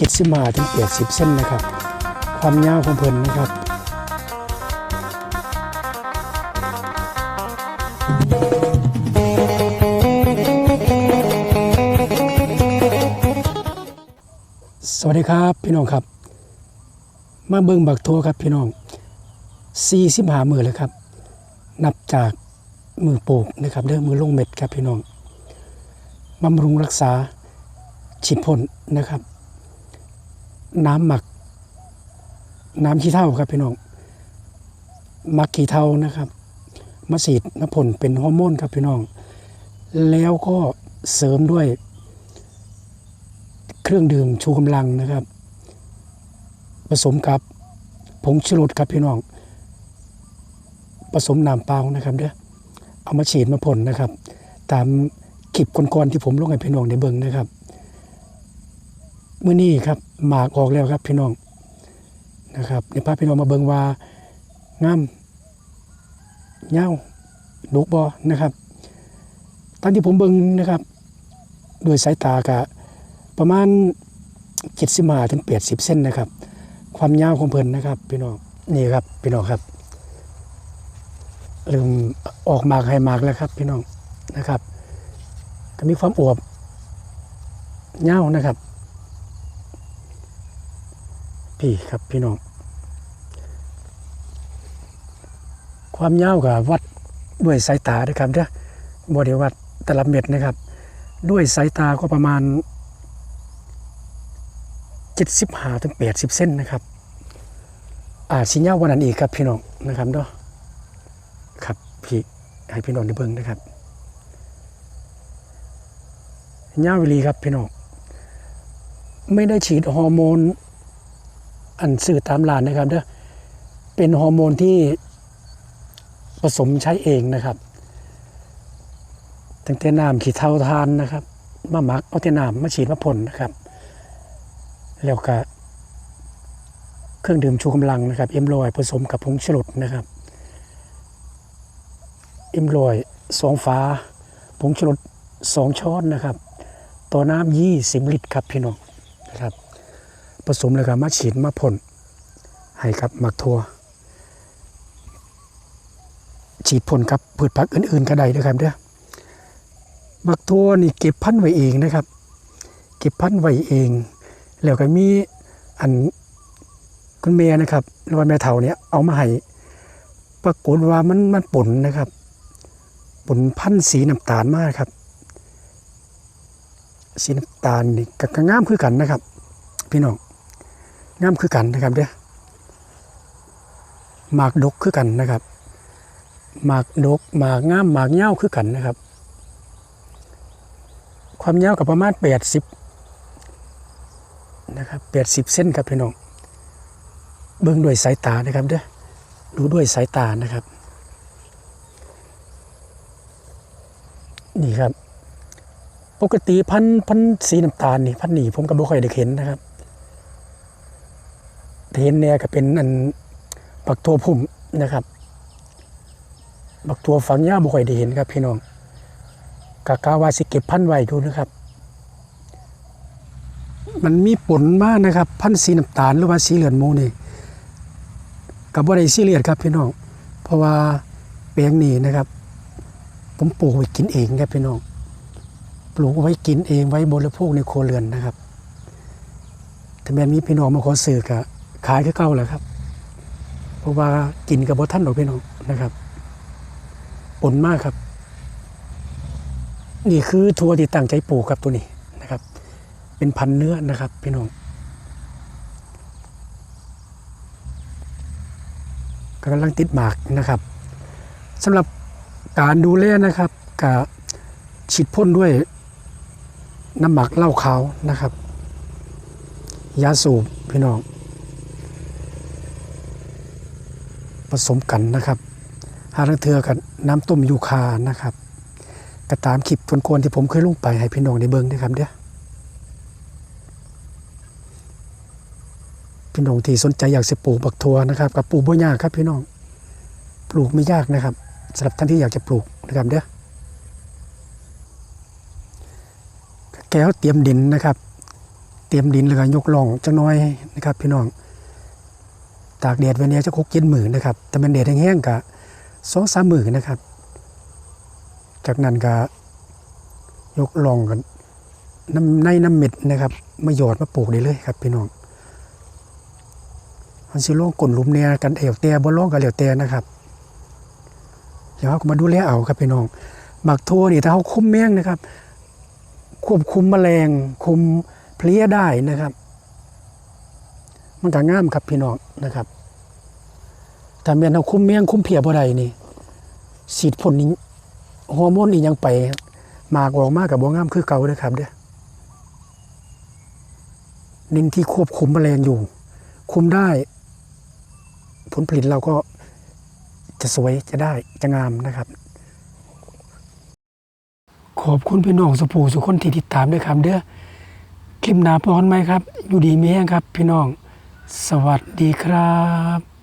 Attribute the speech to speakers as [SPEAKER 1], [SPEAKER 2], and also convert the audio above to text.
[SPEAKER 1] เจ็ดสิบมาถึงแปดสิบเส้นนะครับ ความยาวของเพลินนะครับสวัสดีครับพี่น้องครับ มาเบิ่งบักทัวครับพี่น้อง40หามือเลยครับ นับจากมือปลูกนะครับเด้อมือลงเม็ดครับพี่น้องบำรุงรักษาฉีดพ่นนะครับ น้ำหมัก น้ำขี้เถ้าครับพี่น้องหมักขี้เถ้านะครับมาฉีดมาพ่นเป็นฮอร์โมนครับพี่น้อง แล้วก็เสริมด้วย เครื่องดื่มชูกำลังนะครับ ผสมกับผงชูรสครับพี่น้อง ผสมน้ำเปล่านะครับเด้อเอามาฉีดมาพ่นนะครับ ตามคลิปก่อนๆที่ผมลงให้พี่น้องได้เบิ่งนะครับ มื้อนี้ครับหมากออกแล้วครับพี่น้องนะครับเดี๋ยวพาพี่น้องมาเบิงว่างามเงาลูกบอนะครับ ตอนที่ผมเบิงนะครับ โดวยสายตากะประมาณ75ถึง80เส้นนะครับ ความยาวของเพลินนะครับ พี่น้องนี่ครับพี่น้องครับเริ่มออกหมากให้หมากแล้วครับ พี่น้องนะครับ ก็มีความอวบยาวนะครับ พี่ครับพี่น้อง ความยาวกับวัดด้วยสายตานะครับเด้อบอดีวัดแต่ละเม็ดนะครับ ด้วยสายตาก็ประมาณ75ถึง80เส้นนะครับ อาจสิยาวกว่านั้นอีกครับพี่น้องนะครับเนาะครับพี่ให้พี่น้องได้เบิ่งนะครับยาวิลีครับพี่น้องไม่ได้ฉีดฮอร์โมน อันสื่อตามร้านนะครับเด้อเป็นฮอร์โมนที่ผสมใช้เองนะครับตั้งแต่น้ำขีดเท่าทานนะครับมาหมักเอาแต่น้ำมาฉีดมาพ่นะครับ แล้วก็เครื่องดื่มชูกำลังนะครับเอ็มลอยผสมกับผงชูรสนะครับเอ็มลอยสองฟ้าผงชูรสสองช้อนนะครับ ต่อน้ำยี่สิบลิตรครับพี่น้องนะครับ ผสมแล้วก็มาฉีดมาพ่นให้กับหมักทัวฉีดพ่นกับพืชผักอื่นๆก็ได้นะครับเด้อหมักทัวนี่เก็บพันธุ์ไว้เองนะครับ เก็บพันธุ์ไว้เอง แล้วก็มีอันคุณเมย์นะครับหรือว่าแม่เฒ่าเนี่ยเอามาให้ปรากฏว่ามันมันป่นนะครับป่นพันธุ์สีน้ำตาลมากครับ สีน้ำตาลนี่ก็ก็งามคือกันนะครับ พี่น้อง งามคือกันนะครับเด้อหมากดกคือกันนะครับหมากดกหมากงามหมากเง่าคือกันนะครับ ความยาวกับประมาณ80นะครับแปดสิบเส้นครับพี่น้องเบิ้งด้วยสายตานะครับเด้อดูด้วยสายตานะครับ นี่ครับ ปกติพันธ์พันธ์สีน้ำตาลนี่พันหนีผมก็บ่ค่อยได้เห็นนะครับ แต่เห็นเนี่ยก็เป็นอันบักตัวพุ่มนะครับบักตัวฝังยาบ่ค่อยได้เห็นครับพี่น้องกะกาวาสิเก็บพันไว้ดูนะครับ มันมีผลมากนะครับ พันสีน้ำตาลหรือว่าสีเหลืองโมนี่กับว่าได้สีเหลืองครับพี่น้อง เพราะว่าแปลงนี้นะครับ ผมปลูกไว้กินเองครับพี่น้อง ปลูกไว้กินเองไว้บริโภคในครัวเรือนนะครับแต่แม้มีพี่น้องมาขอซื้อก็ ขายก็เก่าแหละครับ เพราะว่ากินกับบท่านหรอกพี่น้องนะครับผลมากครับ นี่คือทัวที่ตั้งใจปลูกครับตัวนี้นะครับ เป็นพันเนื้อนะครับพี่น้องกำลังติดหมากนะครับสำหรับการดูแลนะครับกับฉีดพ่นด้วยน้ำหมักเหล้าขาวนะครับ ยาสูบพี่น้อง ผสมกันนะครับหาลังเทือกับน้ำต้มยูคานะครับก็ตามคลิปทวนๆที่ผมเคยลงไปให้พี่น้องได้เบิ่งนะครับเด้อพี่น้องที่สนใจอยากจะปลูกบักทัวนะครับกับปลูกบ่ยากครับพี่น้องปลูกไม่ยากนะครับสำหรับท่านที่อยากจะปลูกนะครับเด้อแก้วเตรียมดินนะครับ เตรียมดินแล้วก็ยกล่องจังน้อยนะครับ พี่น้อง ตากแดดว้เนี้ยจะคกเย็นหมื่นนะครับแต่มันแดดแห้งๆกะสองสามหมื่นนะครับ จากนั้นก็ยกลองกันน้ำในน้ำเม็ดนะครับ มาหยอดมาปลูกได้เลยครับพี่น้องมันสิล่องกลนลุมเนี่ยกันเอวแต่บ่ล่องกันเหลวแต่นะครับเดี๋ยวเราก็มาดูแลเอาครับพี่น้องหมักทั่วนี่ถ้าเขาคุมแมงนะครับ ควบคุมแมลงคุมเพลี้ยได้นะครับ มันก็งามครับพี่น้องนะครับถ้าแม่นเอาคุ้มแมงคุ้มเพียบ่ได้นี่สีดพ่นนี้ฮอร์โมนอีหยังไปหมากออกมากกับบ่งามคือเก่าเด้อครับเด้อเน้นที่ควบคุมแมลงอยู่ คุมได้ ผลผลิตเราก็จะสวยจะได้จะงามนะครับ ขอบคุณพี่น้องสุภูสุคนที่ติดตามด้วยครับเด้อคลิปหนาพอนไหมครับ อยู่ดีมีแห้งครับ พี่น้อง สวัสดีครับ